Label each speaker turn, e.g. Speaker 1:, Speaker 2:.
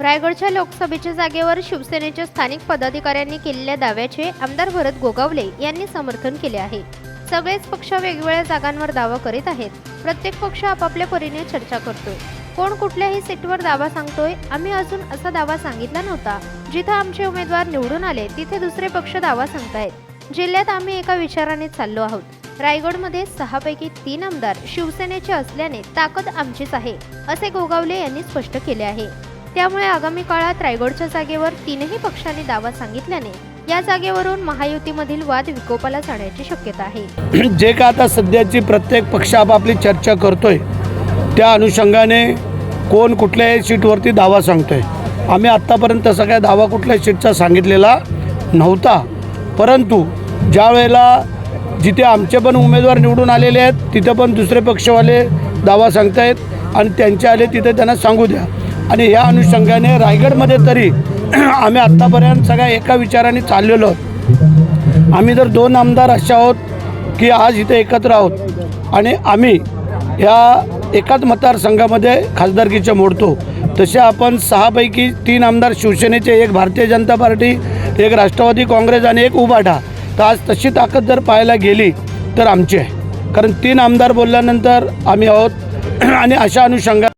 Speaker 1: रायगडच्या लोकसभेच्या जागेवर शिवसेनेच्या स्थानिक पदाधिकाऱ्यांनी केलेल्या दाव्याचे आमदार भरत गोगावले यांनी समर्थन केले आहे. सगळेच पक्ष वेगवेगळ्या जागांवर दावा करीत आहेत. प्रत्येक पक्ष आपापल्या परीने चर्चा करतोय. कोण कुठल्याही सीटवर दावा सांगतोय आम्ही अजून असा दावा सांगितला नव्हता. जिथं आमचे उमेदवार निवडून आले तिथे दुसरे पक्ष दावा सांगतायत. जिल्ह्यात आम्ही एका विचाराने चाललो आहोत. रायगडमध्ये सहापैकी तीन आमदार शिवसेनेचे असल्याने ताकद आमचीच आहे असे गोगावले यांनी स्पष्ट केले आहे. त्यामुळे आगामी काळात रायगडच्या जागेवर तीनही पक्षांनी दावा सांगितल्याने या जागेवरून महायुतीमधील वाद विकोपाला जाण्याची शक्यता आहे.
Speaker 2: जे का आता सध्याची प्रत्येक पक्ष आपापली चर्चा करतोय त्या अनुषंगाने कोण कुठल्याही सीटवरती दावा सांगतोय. आम्ही आत्तापर्यंत तसा काय दावा कुठल्याही सीटचा सांगितलेला नव्हता. परंतु ज्या वेळेला जिथे आमचे पण उमेदवार निवडून आलेले आहेत तिथं पण दुसरे पक्षवाले दावा सांगतायत आणि त्यांचे आले तिथे त्यांना सांगू द्या. आणि या अनुषंगाने रायगडमध्ये तरी आम्ही आत्तापर्यंत सगळ्या एका विचाराने चाललेलो आहोत. आम्ही जर दोन आमदार असे आहोत की आज इथे एकत्र आहोत आणि आम्ही या एकाच मतदारसंघामध्ये खासदारकीच्या मोडतो तसे आपण सहापैकी तीन आमदार शिवसेनेचे एक भारतीय जनता पार्टी एक राष्ट्रवादी काँग्रेस आणि एक उबाठा तर आज तशी ताकद जर पाहायला गेली तर आमची आहे. कारण तीन आमदार बोलल्यानंतर आम्ही आहोत आणि अशा अनुषंगा